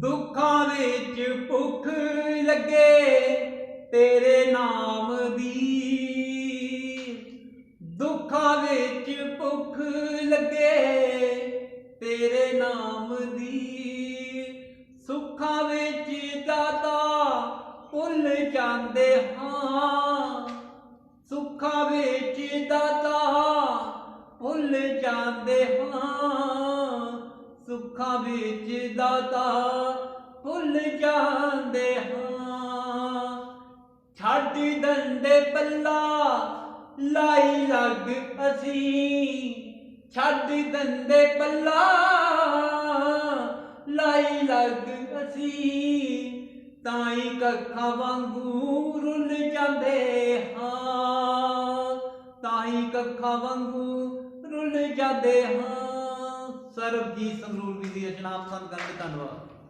ਦੁੱਖਾਂ ਵਿੱਚ ਭੁੱਖ ਲੱਗੇ, ਤੇਰੇ ਨਾਮ ਦੀ। ਦੁੱਖਾਂ ਵਿੱਚ ਭੁੱਖ ਲੱਗੇ, ਤੇਰੇ ਨਾਮ ਦੀ। ਸੁੱਖਾਂ ਵਿੱਚ ਦਾਤਾ ਭੁੱਲ ਜਾਂਦੇ ਹਾਂ। ਸੁੱਖਾਂ ਵਿੱਚ ਦਾਤਾ ਭੁੱਲ ਜਾਂਦੇ ਹਾਂ। ਸੁੱਖਾਂ ਵਿੱਚ ਦਾਤਾ ਭੁੱਲ ਜਾਂਦੇ ਹਾਂ। ਛੱਡ ਦੰਦੇ ਪੱਲਾ, ਲਾਈ ਲੱਗ ਅਸੀਂ। ਛੱਡ ਦੰਦੇ ਪੱਲਾ, ਲਾਈ ਲੱਗ ਅਸੀਂ। ਤਾਈ ਕੱਖਾਂ ਵਾਂਗੂ ਰੁੱਲ ਜਾਂਦੇ ਹਾਂ। ਤਾਈ ਕੱਖਾਂ ਵਾਂਗੂ ਰੁੱਲ ਜਾਂਦੇ ਹਾਂ। ਸਰਬਜੀਤ ਸੰਗਰੂਰ ਦੀ ਰਚਨਾ ਪਸੰਦ ਕਰਕੇ ਧੰਨਵਾਦ।